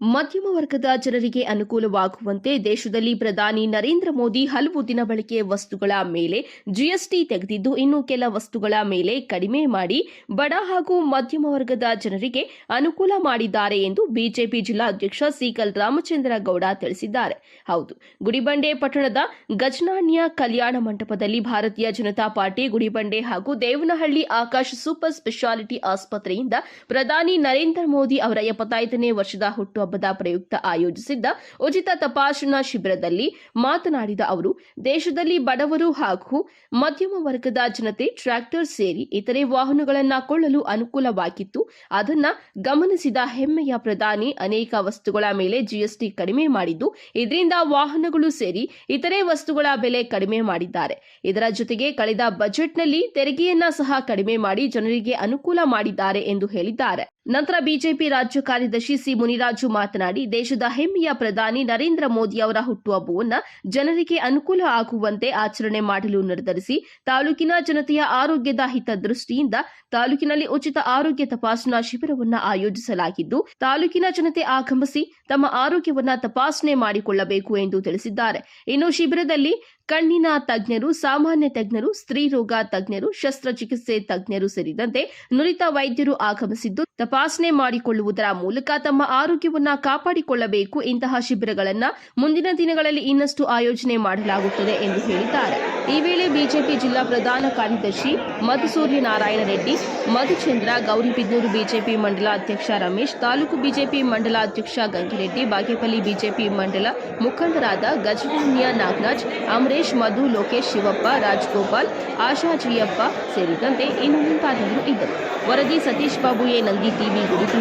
ಮಧ್ಯಮ ವರ್ಗದ ಜನರಿಗೆ ಅನುಕೂಲವಾಗುವಂತೆ ದೇಶದಲ್ಲಿ ಪ್ರಧಾನಿ ನರೇಂದ್ರ ಮೋದಿ ಹಲವು ದಿನ ಬಳಕೆಯ ವಸ್ತುಗಳ ಮೇಲೆ ಜಿಎಸ್ಟಿ ತೆಗೆದಿದ್ದು ಇನ್ನು ಕೆಲ ವಸ್ತುಗಳ ಮೇಲೆ ಕಡಿಮೆ ಮಾಡಿ ಬಡ ಹಾಗೂ ಮಧ್ಯಮ ವರ್ಗದ ಜನರಿಗೆ ಅನುಕೂಲ ಮಾಡಿದ್ದಾರೆ ಎಂದು ಬಿಜೆಪಿ ಜಿಲ್ಲಾಧ್ಯಕ್ಷ ಸಿಕಲ್ ರಾಮಚಂದ್ರ ಗೌಡ ತಿಳಿಸಿದ್ದಾರೆ. ಹೌದು, ಗುಡಿಬಂಡೆ ಪಟ್ಟಣದ ಗಜನಾನ್ಯ ಕಲ್ಯಾಣ ಮಂಟಪದಲ್ಲಿ ಭಾರತೀಯ ಜನತಾ ಪಾರ್ಟಿ, ಗುಡಿಬಂಡೆ ಹಾಗೂ ದೇವನಹಳ್ಳಿ ಆಕಾಶ್ ಸೂಪರ್ ಸ್ಪೆಷಾಲಿಟಿ ಆಸ್ಪತ್ರೆಯಿಂದ ಪ್ರಧಾನಿ ನರೇಂದ್ರ ಮೋದಿ ಅವರ ಎಪ್ಪತ್ತೈದನೇ ವರ್ಷದ ಹುಟ್ಟುಹಬ್ಬದ ಪ್ರಯುಕ್ತ ಆಯೋಜಿಸಿದ್ದ ಉಚಿತ ತಪಾಸಣಾ ಶಿಬಿರದಲ್ಲಿ ಮಾತನಾಡಿದ ಅವರು, ದೇಶದಲ್ಲಿ ಬಡವರು ಹಾಗೂ ಮಧ್ಯಮ ವರ್ಗದ ಜನತೆ ಟ್ರ್ಯಾಕ್ಟರ್ ಸೇರಿ ಇತರೆ ವಾಹನಗಳನ್ನು ಕೊಳ್ಳಲು ಅನುಕೂಲವಾಗಿತ್ತು. ಅದನ್ನ ಗಮನಿಸಿದ ಹೆಮ್ಮೆಯ ಪ್ರಧಾನಿ, ಅನೇಕ ವಸ್ತುಗಳ ಮೇಲೆ ಜಿಎಸ್ಟಿ ಕಡಿಮೆ ಮಾಡಿದ್ದು, ಇದರಿಂದ ವಾಹನಗಳು ಸೇರಿ ಇತರೆ ವಸ್ತುಗಳ ಬೆಲೆ ಕಡಿಮೆ ಮಾಡಿದ್ದಾರೆ. ಇದರ ಜೊತೆಗೆ ಕಳೆದ ಬಜೆಟ್ನಲ್ಲಿ ತೆರಿಗೆಯನ್ನ ಸಹ ಕಡಿಮೆ ಮಾಡಿ ಜನರಿಗೆ ಅನುಕೂಲ ಮಾಡಿದ್ದಾರೆ ಎಂದು ಹೇಳಿದ್ದಾರೆ. ನಂತರ ಬಿಜೆಪಿ ರಾಜ್ಯ ಕಾರ್ಯದರ್ಶಿ ಸಿ ಮುನಿರಾಜು ಮಾತನಾಡಿ, ದೇಶದ ಹೆಮ್ಮೆಯ ಪ್ರಧಾನಿ ನರೇಂದ್ರ ಮೋದಿ ಅವರ ಹುಟ್ಟುಹಬ್ಬವನ್ನು ಜನರಿಗೆ ಅನುಕೂಲ ಆಗುವಂತೆ ಆಚರಣೆ ಮಾಡಲು ನಿರ್ಧರಿಸಿ, ತಾಲೂಕಿನ ಜನತೆಯ ಆರೋಗ್ಯದ ಹಿತದೃಷ್ಟಿಯಿಂದ ತಾಲೂಕಿನಲ್ಲಿ ಉಚಿತ ಆರೋಗ್ಯ ತಪಾಸಣಾ ಶಿಬಿರವನ್ನು ಆಯೋಜಿಸಲಾಗಿದ್ದು, ತಾಲೂಕಿನ ಜನತೆ ಆಗಮಿಸಿ ತಮ್ಮ ಆರೋಗ್ಯವನ್ನ ತಪಾಸಣೆ ಮಾಡಿಕೊಳ್ಳಬೇಕು ಎಂದು ತಿಳಿಸಿದ್ದಾರೆ. ಇನ್ನು ಶಿಬಿರದಲ್ಲಿ ಕಣ್ಣಿನ ತಜ್ಞರು, ಸಾಮಾನ್ಯ ತಜ್ಞರು, ಸ್ತ್ರೀ ರೋಗ ತಜ್ಞರು, ಶಸ್ತ್ರಚಿಕಿತ್ಸೆ ತಜ್ಞರು ಸೇರಿದಂತೆ ನುರಿತ ವೈದ್ಯರು ಆಗಮಿಸಿದ್ದು, ತಪಾಸಣೆ ಮಾಡಿಕೊಳ್ಳುವುದರ ಮೂಲಕ ತಮ್ಮ ಆರೋಗ್ಯವನ್ನು ಕಾಪಾಡಿಕೊಳ್ಳಬೇಕು ಇಂತಹ ಶಿಬಿರಗಳನ್ನು ಮುಂದಿನ ದಿನಗಳಲ್ಲಿ ಇನ್ನಷ್ಟು ಆಯೋಜನೆ ಮಾಡಲಾಗುತ್ತದೆ ಎಂದು ಹೇಳಿದ್ದಾರೆ. ಈ ವೇಳೆ ಬಿಜೆಪಿ ಜಿಲ್ಲಾ ಪ್ರಧಾನ ಕಾರ್ಯದರ್ಶಿ ಮಧುಸೂರ್ಯ ನಾರಾಯಣ ರೆಡ್ಡಿ, ಮಧುಚಂದ್ರ ಗೌರಿಬಿದ್ನೂರು ಬಿಜೆಪಿ ಮಂಡಲ ಅಧ್ಯಕ್ಷ ರಮೇಶ್, ತಾಲೂಕು ಬಿಜೆಪಿ ಮಂಡಲ ಅಧ್ಯಕ್ಷ ಗಂಗಿರೆಡ್ಡಿ, ಬಾಗೇಪಲ್ಲಿ ಬಿಜೆಪಿ ಮಂಡಲ ಮುಖಂಡರಾದ ಗಜಭೂಮಿಯ ನಾಗರಾಜ್, ಅಮರೇಶ್ ಮಧು, ಲೋಕೇಶ್, ಶಿವಪ್ಪ, ರಾಜ್ಗೋಪಾಲ್, ಆಶಾ, ಜಿಯಪ್ಪ ಸೇರಿದಂತೆ ಇನ್ನು ಮುಂತಾದವರು ಇದ್ದರು. ವರದಿ ಸತೀಶ್ ಬಾಬು ಎ ನಂದಿ ಟಿವಿ ಗುರುತು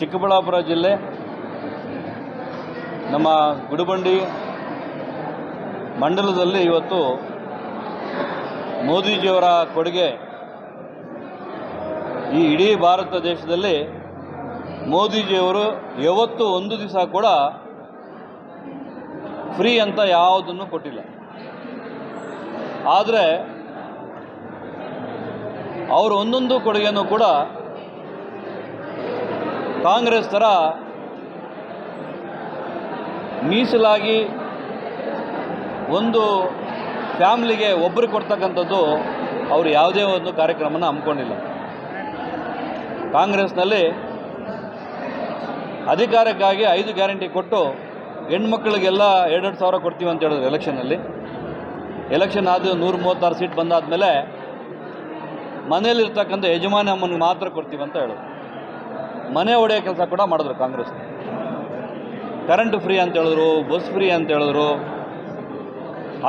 ಚಿಕ್ಕಬಳ್ಳಾಪುರ ಜಿಲ್ಲೆ, ನಮ್ಮ ಗುಡುಬಂಡಿ ಮಂಡಲದಲ್ಲಿ ಇವತ್ತು ಮೋದಿಜಿಯವರ ಕೊಡುಗೆ. ಈ ಇಡೀ ಭಾರತ ದೇಶದಲ್ಲಿ ಮೋದಿಜಿಯವರು ಯಾವತ್ತೂ ಒಂದು ದಿವಸ ಕೂಡ ಫ್ರೀ ಅಂತ ಯಾವುದನ್ನು ಕೊಟ್ಟಿಲ್ಲ. ಆದರೆ ಅವರು ಒಂದೊಂದು ಕೊಡುಗೆಯನ್ನು ಕೂಡ ಕಾಂಗ್ರೆಸ್ ಥರ ಮೀಸಲಾಗಿ ಒಂದು ಫ್ಯಾಮ್ಲಿಗೆ ಒಬ್ಬರು ಕೊಡ್ತಕ್ಕಂಥದ್ದು ಅವರು ಯಾವುದೇ ಒಂದು ಕಾರ್ಯಕ್ರಮನ ಹಮ್ಮಿಕೊಂಡಿಲ್ಲ. ಕಾಂಗ್ರೆಸ್ನಲ್ಲಿ ಅಧಿಕಾರಕ್ಕಾಗಿ ಐದು ಗ್ಯಾರಂಟಿ ಕೊಟ್ಟು ಹೆಣ್ಮಕ್ಳಿಗೆಲ್ಲ ಎರಡೆರಡು ಸಾವಿರ ಕೊಡ್ತೀವಿ ಅಂತ ಹೇಳಿದ್ರು ಎಲೆಕ್ಷನಲ್ಲಿ ಎಲೆಕ್ಷನ್ ಆದ ನೂರ ಮೂವತ್ತಾರು ಸೀಟ್ ಬಂದಾದಮೇಲೆ ಮನೇಲಿರ್ತಕ್ಕಂಥ ಯಜಮಾನಿ ಅಮ್ಮನಿಗೆ ಮಾತ್ರ ಕೊಡ್ತೀವಿ ಅಂತ ಹೇಳಿದ್ರು. ಮನೆ ಒಡೆಯೋ ಕೆಲಸ ಕೂಡ ಮಾಡಿದ್ರು ಕಾಂಗ್ರೆಸ್. ಕರೆಂಟ್ ಫ್ರೀ ಅಂತ ಹೇಳಿದ್ರು, ಬಸ್ ಫ್ರೀ ಅಂತ ಹೇಳಿದ್ರು,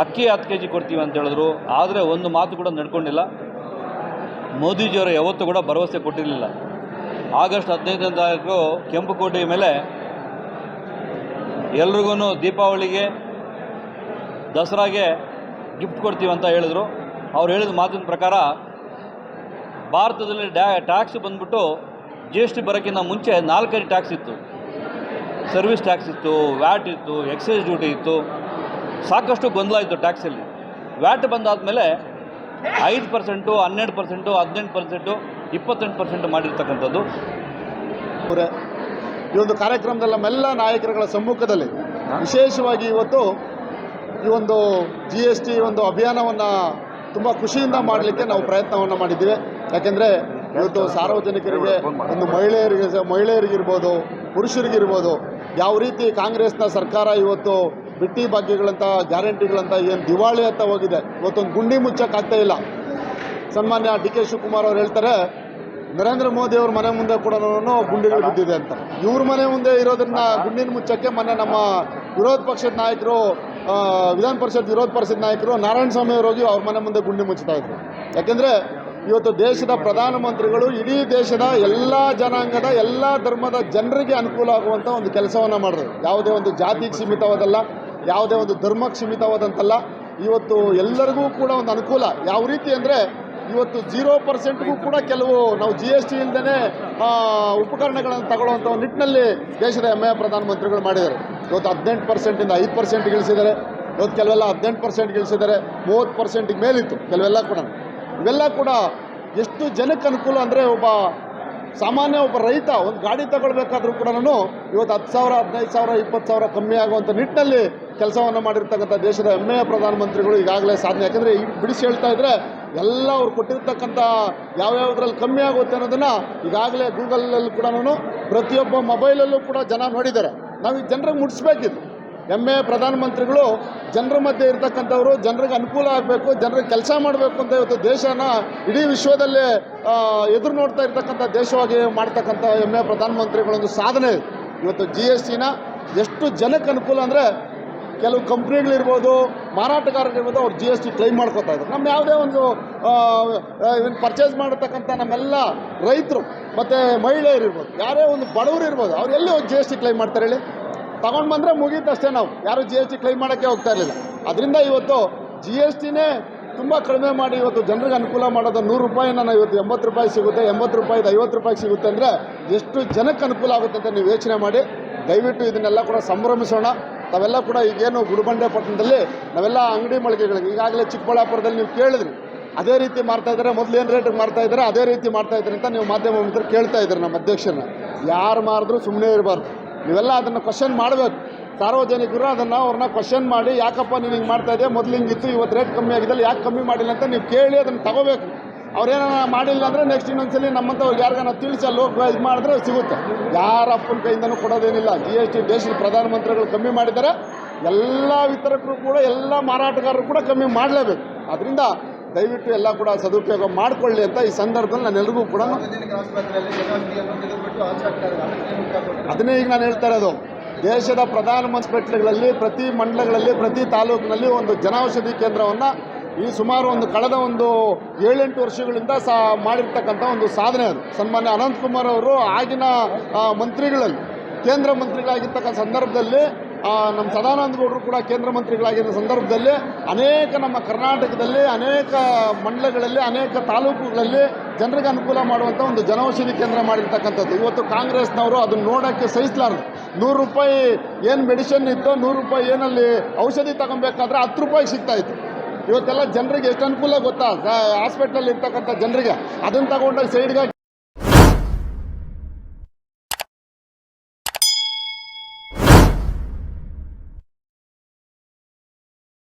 ಅಕ್ಕಿ ಹತ್ತು ಕೆ ಜಿ ಕೊಡ್ತೀವಿ ಅಂತ ಹೇಳಿದ್ರು. ಆದರೆ ಒಂದು ಮಾತು ಕೂಡ ನಡ್ಕೊಂಡಿಲ್ಲ. ಮೋದಿಜಿಯವರು ಯಾವತ್ತೂ ಕೂಡ ಭರವಸೆ ಕೊಟ್ಟಿರಲಿಲ್ಲ. ಆಗಸ್ಟ್ ಹದಿನೈದನೇ ತಾರೀಕು ಕೆಂಪುಕೋಟೆಯ ಮೇಲೆ ಎಲ್ರಿಗೂ ದೀಪಾವಳಿಗೆ ದಸರಾಗೆ ಗಿಫ್ಟ್ ಕೊಡ್ತೀವಿ ಅಂತ ಹೇಳಿದ್ರು. ಅವ್ರು ಹೇಳಿದ ಮಾತಿನ ಪ್ರಕಾರ ಭಾರತದಲ್ಲಿ ಡ್ಯಾ, ಟ್ಯಾಕ್ಸ್ ಬಂದ್ಬಿಟ್ಟು ಜಿ ಎಸ್ ಟಿ ಬರೋಕ್ಕಿಂತ ಮುಂಚೆ ನಾಲ್ಕೈದು ಟ್ಯಾಕ್ಸ್ ಇತ್ತು. ಸರ್ವಿಸ್ ಟ್ಯಾಕ್ಸ್ ಇತ್ತು, ವ್ಯಾಟ್ ಇತ್ತು, ಎಕ್ಸೈಸ್ ಡ್ಯೂಟಿ ಇತ್ತು. ಸಾಕಷ್ಟು ಗೊಂದಲ ಇತ್ತು ಟ್ಯಾಕ್ಸಲ್ಲಿ. ವ್ಯಾಟ್ ಬಂದಾದಮೇಲೆ ಐದು ಪರ್ಸೆಂಟು, ಹನ್ನೆರಡು ಪರ್ಸೆಂಟು, ಹದಿನೆಂಟು ಪರ್ಸೆಂಟು, ಇಪ್ಪತ್ತೆಂಟು ಪರ್ಸೆಂಟ್ ಮಾಡಿರ್ತಕ್ಕಂಥದ್ದು. ಈ ಒಂದು ಕಾರ್ಯಕ್ರಮದಲ್ಲಿ ನಮ್ಮೆಲ್ಲ ನಾಯಕರುಗಳ ಸಮ್ಮುಖದಲ್ಲಿ ವಿಶೇಷವಾಗಿ ಇವತ್ತು ಈ ಒಂದು ಜಿ ಎಸ್ ಟಿ ಒಂದು ಅಭಿಯಾನವನ್ನು ತುಂಬ ಖುಷಿಯಿಂದ ಮಾಡಲಿಕ್ಕೆ ನಾವು ಪ್ರಯತ್ನವನ್ನು ಮಾಡಿದ್ದೀವಿ. ಯಾಕೆಂದರೆ ಇವತ್ತು ಸಾರ್ವಜನಿಕರಿಗೆ ಒಂದು ಮಹಿಳೆಯರಿಗೆ ಮಹಿಳೆಯರಿಗಿರ್ಬೋದು ಪುರುಷರಿಗಿರ್ಬೋದು, ಯಾವ ರೀತಿ ಕಾಂಗ್ರೆಸ್ನ ಸರ್ಕಾರ ಇವತ್ತು ಬಿಟ್ಟಿ ಭಾಗ್ಯಗಳಂತಹ ಗ್ಯಾರಂಟಿಗಳಂತ ಏನು ದಿವಾಳಿ ಅಂತ ಹೋಗಿದೆ, ಇವತ್ತೊಂದು ಗುಂಡಿ ಮುಚ್ಚಕ್ಕಾಗ್ತಾ ಇಲ್ಲ. ಸನ್ಮಾನ್ಯ ಡಿ ಕೆ ಶಿವಕುಮಾರ್ ಅವ್ರು ಹೇಳ್ತಾರೆ ನರೇಂದ್ರ ಮೋದಿ ಅವ್ರ ಮನೆ ಮುಂದೆ ಕೂಡ ಗುಂಡಿಗಳು ಬಿದ್ದಿದೆ ಅಂತ. ಇವ್ರ ಮನೆ ಮುಂದೆ ಇರೋದನ್ನ ಗುಂಡಿನ ಮುಚ್ಚಕ್ಕೆ ಮೊನ್ನೆ ನಮ್ಮ ವಿರೋಧ ಪಕ್ಷದ ನಾಯಕರು ವಿಧಾನ ಪರಿಷತ್ ವಿರೋಧ ಪರಿಷತ್ ನಾಯಕರು ನಾರಾಯಣ ಸ್ವಾಮಿ ಅವರು ಹೋಗಿ ಅವ್ರ ಮನೆ ಮುಂದೆ ಗುಂಡಿ ಮುಚ್ಚುತ್ತಾ ಇದ್ರು. ಯಾಕೆಂದರೆ ಇವತ್ತು ದೇಶದ ಪ್ರಧಾನಮಂತ್ರಿಗಳು ಇಡೀ ದೇಶದ ಎಲ್ಲ ಜನಾಂಗದ ಎಲ್ಲ ಧರ್ಮದ ಜನರಿಗೆ ಅನುಕೂಲ ಆಗುವಂಥ ಒಂದು ಕೆಲಸವನ್ನು ಮಾಡಿದ್ರು. ಯಾವುದೇ ಒಂದು ಜಾತಿಗೆ ಸೀಮಿತವಾದಲ್ಲ ಯಾವುದೇ ಒಂದು ಧರ್ಮಕ್ಕೆ ಸೀಮಿತವಾದಂತಲ್ಲ ಇವತ್ತು ಎಲ್ಲರಿಗೂ ಕೂಡ ಒಂದು ಅನುಕೂಲ. ಯಾವ ರೀತಿ ಅಂದರೆ ಇವತ್ತು ಜೀರೋ ಪರ್ಸೆಂಟ್ಗೂ ಕೂಡ ಕೆಲವು ನಾವು ಜಿ ಎಸ್ ಟಿ ಇಲ್ಲದೇ ಉಪಕರಣಗಳನ್ನು ತಗೊಳ್ಳುವಂಥ ನಿಟ್ಟಿನಲ್ಲಿ ದೇಶದ ಹೆಮ್ಮೆಯ ಪ್ರಧಾನಮಂತ್ರಿಗಳು ಮಾಡಿದ್ದಾರೆ. ಇವತ್ತು ಹದಿನೆಂಟು ಪರ್ಸೆಂಟಿಂದ ಐದು ಪರ್ಸೆಂಟ್ ಇಳಿಸಿದ್ದಾರೆ ಇವತ್ತು ಕೆಲವೆಲ್ಲ ಹದಿನೆಂಟು ಪರ್ಸೆಂಟ್ ಇಳಿಸಿದ್ದಾರೆ ಮೂವತ್ತು ಪರ್ಸೆಂಟಿಗೆ ಮೇಲಿತ್ತು ಕೆಲವೆಲ್ಲ ಕೂಡ. ಇವೆಲ್ಲ ಕೂಡ ಎಷ್ಟು ಜನಕ್ಕೆ ಅನುಕೂಲ ಅಂದರೆ ಒಬ್ಬ ಸಾಮಾನ್ಯ ಒಬ್ಬ ರೈತ ಒಂದು ಗಾಡಿ ತಗೊಳ್ಬೇಕಾದ್ರೂ ಕೂಡ ನಾನು ಇವತ್ತು ಹತ್ತು ಸಾವಿರ, ಹದಿನೈದು ಸಾವಿರ, ಇಪ್ಪತ್ತು ಸಾವಿರ ಕಮ್ಮಿ ಆಗುವಂಥ ನಿಟ್ಟಿನಲ್ಲಿ ಕೆಲಸವನ್ನು ಮಾಡಿರ್ತಕ್ಕಂಥ ದೇಶದ ಹೆಮ್ಮೆಯ ಪ್ರಧಾನಮಂತ್ರಿಗಳು ಈಗಾಗಲೇ ಸಾಧನೆ ಯಾಕಂದರೆ ಈ ಬಿಡಿಸಿ ಹೇಳ್ತಾ ಇದ್ರೆ ಎಲ್ಲ ಅವ್ರು ಕೊಟ್ಟಿರ್ತಕ್ಕಂಥ ಯಾವ್ಯಾವುದ್ರಲ್ಲಿ ಕಮ್ಮಿ ಆಗುತ್ತೆ ಅನ್ನೋದನ್ನು ಈಗಾಗಲೇ ಗೂಗಲಲ್ಲೂ ಕೂಡ ಪ್ರತಿಯೊಬ್ಬ ಮೊಬೈಲಲ್ಲೂ ಕೂಡ ಜನ ನೋಡಿದ್ದಾರೆ ನಾವು ಈ ಜನರಿಗೆ ಮುಟ್ಟಿಸ್ಬೇಕಿತ್ತು ಹೆಮ್ಮೆ ಪ್ರಧಾನಮಂತ್ರಿಗಳು ಜನರ ಮಧ್ಯೆ ಇರ್ತಕ್ಕಂಥವ್ರು ಜನರಿಗೆ ಅನುಕೂಲ ಆಗಬೇಕು, ಜನರಿಗೆ ಕೆಲಸ ಮಾಡಬೇಕು ಅಂತ ಇವತ್ತು ದೇಶನ ಇಡೀ ವಿಶ್ವದಲ್ಲೇ ಎದುರು ನೋಡ್ತಾ ಇರ್ತಕ್ಕಂಥ ದೇಶವಾಗಿ ಮಾಡ್ತಕ್ಕಂಥ ಹೆಮ್ಮೆ ಪ್ರಧಾನಮಂತ್ರಿಗಳೊಂದು ಸಾಧನೆ. ಇವತ್ತು ಜಿ ಎಸ್ ಟಿನ ಎಷ್ಟು ಜನಕ್ಕೆ ಅನುಕೂಲ ಅಂದರೆ ಕೆಲವು ಕಂಪ್ನಿಗಳಿರ್ಬೋದು ಮಾರಾಟಗಾರರಿರ್ಬೋದು ಅವ್ರು ಜಿ ಎಸ್ ಟಿ ಕ್ಲೈಮ್ ಮಾಡ್ಕೋತಾ ಇದ್ದಾರೆ. ನಮ್ಮ ಯಾವುದೇ ಒಂದು ಪರ್ಚೇಸ್ ಮಾಡಿರ್ತಕ್ಕಂಥ ನಮ್ಮೆಲ್ಲ ರೈತರು, ಮತ್ತು ಮಹಿಳೆಯರಿರ್ಬೋದು ಯಾರೇ ಒಂದು ಬಡವರು ಇರ್ಬೋದು, ಅವ್ರು ಎಲ್ಲಿ ಜಿ ಎಸ್ ಟಿ ಕ್ಲೈಮ್ ಮಾಡ್ತಾರೆ ಹೇಳಿ? ತಗೊಂಡು ಬಂದರೆ ಮುಗೀತಷ್ಟೇ ನಾವು. ಯಾರು ಜಿ ಎಸ್ ಟಿ ಕ್ಲೈಮ್ ಮಾಡೋಕ್ಕೆ ಹೋಗ್ತಾ ಇರಲಿಲ್ಲ. ಅದರಿಂದ ಇವತ್ತು ಜಿ ಎಸ್ ಟಿನೇ ತುಂಬ ಕಡಿಮೆ ಮಾಡಿ ಇವತ್ತು ಜನರಿಗೆ ಅನುಕೂಲ ಮಾಡೋದು ನೂರು ರೂಪಾಯಿನ ನಾವು ಇವತ್ತು ಎಂಬತ್ತು ರೂಪಾಯಿ ಸಿಗುತ್ತೆ, ಎಂಬತ್ತು ರೂಪಾಯಿದು ಐವತ್ತು ರೂಪಾಯಿ ಸಿಗುತ್ತೆ ಅಂದರೆ ಎಷ್ಟು ಜನಕ್ಕೆ ಅನುಕೂಲ ಆಗುತ್ತೆ ಅಂತ ನೀವು ಯೋಚನೆ ಮಾಡಿ. ದಯವಿಟ್ಟು ಇದನ್ನೆಲ್ಲ ಕೂಡ ಸಂಭ್ರಮಿಸೋಣ. ತಾವೆಲ್ಲ ಕೂಡ ಈಗೇನು ಗುಡಿಬಂಡೆ ಪಟ್ಟಣದಲ್ಲಿ ನಾವೆಲ್ಲ ಅಂಗಡಿ ಮಳಿಗೆಗಳಿಗೆ ಈಗಾಗಲೇ ಚಿಕ್ಕಬಳ್ಳಾಪುರದಲ್ಲಿ ನೀವು ಕೇಳಿದ್ರಿ. ಅದೇ ರೀತಿ ಮಾಡ್ತಾ ಇದ್ದಾರೆ, ಮೊದಲು ಏನು ರೇಟಿಗೆ ಮಾಡ್ತಾ ಇದ್ದಾರೆ, ಅದೇ ರೀತಿ ಮಾಡ್ತಾ ಇದ್ದಾರೆ ಅಂತ ನೀವು ಮಾಧ್ಯಮ ಮಿತ್ರರು ಕೇಳ್ತಾ ಇದ್ದೀರಿ ನಮ್ಮ ಅಧ್ಯಕ್ಷರನ್ನ. ಯಾರು ಮಾರಿದ್ರು ಸುಮ್ಮನೆ ಇರಬಾರ್ದು. ನೀವೆಲ್ಲ ಅದನ್ನು ಕ್ವಶನ್ ಮಾಡಬೇಕು. ಸಾರ್ವಜನಿಕರು ಅದನ್ನು ಅವ್ರನ್ನ ಕ್ವಶನ್ ಮಾಡಿ, ಯಾಕಪ್ಪ ನೀನು ಹಿಂಗೆ ಮಾಡ್ತಾ ಇದೆಯಾ, ಮೊದಲು ಹಿಂಗಿತ್ತು, ಇವತ್ತು ರೇಟ್ ಕಮ್ಮಿ ಆಗಿದ್ದಲ್ಲ ಯಾಕೆ ಕಮ್ಮಿ ಮಾಡಿಲ್ಲ ಅಂತ ನೀವು ಕೇಳಿ ಅದನ್ನು ತಗೋಬೇಕು. ಅವ್ರೇನ ಮಾಡಿಲ್ಲ ಅಂದರೆ ನೆಕ್ಸ್ಟ್ ಇನ್ನೊಂದ್ಸಲಿ ನಮ್ಮಂಥವ್ರಿಗೆ ಯಾರಿಗಾನ ತಿಳಿಸಿ ಅಲ್ಲಿ ಇದು ಮಾಡಿದ್ರೆ ಸಿಗುತ್ತೆ. ಯಾರ ಅಪ್ಪನ ಕೈಯಿಂದನೂ ಕೊಡೋದೇನಿಲ್ಲ. ಜಿ ಎಸ್ ಟಿ ದೇಶದ ಪ್ರಧಾನಮಂತ್ರಿಗಳು ಕಮ್ಮಿ ಮಾಡಿದ್ದಾರೆ. ಎಲ್ಲ ವಿತರಕರು ಕೂಡ, ಎಲ್ಲ ಮಾರಾಟಗಾರರು ಕೂಡ ಕಮ್ಮಿ ಮಾಡಲೇಬೇಕು. ಅದರಿಂದ ದಯವಿಟ್ಟು ಎಲ್ಲ ಕೂಡ ಸದುಪಯೋಗ ಮಾಡಿಕೊಳ್ಳಿ ಅಂತ ಈ ಸಂದರ್ಭದಲ್ಲಿ ನಾನು ಎಲ್ರಿಗೂ ಕೂಡ ಅದನ್ನೇ ಈಗ ನಾನು ಹೇಳ್ತಾ ಇರೋದು. ದೇಶದ ಪ್ರಧಾನ ಹಾಸ್ಪಿಟ್ಲ್ಗಳಲ್ಲಿ ಪ್ರತಿ ಮಂಡಲಗಳಲ್ಲಿ, ಪ್ರತಿ ತಾಲೂಕಿನಲ್ಲಿ ಒಂದು ಜನೌಷಧಿ ಕೇಂದ್ರವನ್ನು ಈ ಸುಮಾರು ಒಂದು ಕಳೆದ ಒಂದು ಏಳೆಂಟು ವರ್ಷಗಳಿಂದ ಸಹ ಮಾಡಿರ್ತಕ್ಕಂಥ ಒಂದು ಸಾಧನೆ ಅದು. ಸನ್ಮಾನ್ಯ ಅನಂತಕುಮಾರ್ ಅವರು ಆಗಿನ ಮಂತ್ರಿಗಳಲ್ಲಿ, ಕೇಂದ್ರ ಮಂತ್ರಿಗಳಾಗಿರ್ತಕ್ಕಂಥ ಸಂದರ್ಭದಲ್ಲಿ ನಮ್ಮ ಸದಾನಂದ ಗೌಡರು ಕೂಡ ಕೇಂದ್ರ ಮಂತ್ರಿಗಳಾಗಿರೋ ಸಂದರ್ಭದಲ್ಲಿ ಅನೇಕ ನಮ್ಮ ಕರ್ನಾಟಕದಲ್ಲಿ, ಅನೇಕ ಮಂಡಲಗಳಲ್ಲಿ, ಅನೇಕ ತಾಲೂಕುಗಳಲ್ಲಿ ಜನರಿಗೆ ಅನುಕೂಲ ಮಾಡುವಂಥ ಒಂದು ಜನೌಷಧಿ ಕೇಂದ್ರ ಮಾಡಿರ್ತಕ್ಕಂಥದ್ದು. ಇವತ್ತು ಕಾಂಗ್ರೆಸ್ನವರು ಅದನ್ನು ನೋಡೋಕ್ಕೆ ಸಹಿಸಲಾರದು. ನೂರು ರೂಪಾಯಿ ಏನು ಮೆಡಿಸಿನ್ ಇತ್ತು, ನೂರು ರೂಪಾಯಿ ಏನಲ್ಲಿ ಔಷಧಿ ತಗೊಬೇಕಾದ್ರೆ ಹತ್ತು ರೂಪಾಯಿ ಸಿಗ್ತಾ ಇತ್ತು. ಇವತ್ತೆಲ್ಲ ಜನರಿಗೆ ಎಷ್ಟು ಅನುಕೂಲ ಗೊತ್ತಾ? ಹಾಸ್ಪಿಟ್ಲಲ್ಲಿ ಇರ್ತಕ್ಕಂಥ ಜನರಿಗೆ. ಅದನ್ನು ತಗೊಂಡೋಗಿ ಸೈಡ್ಗೆ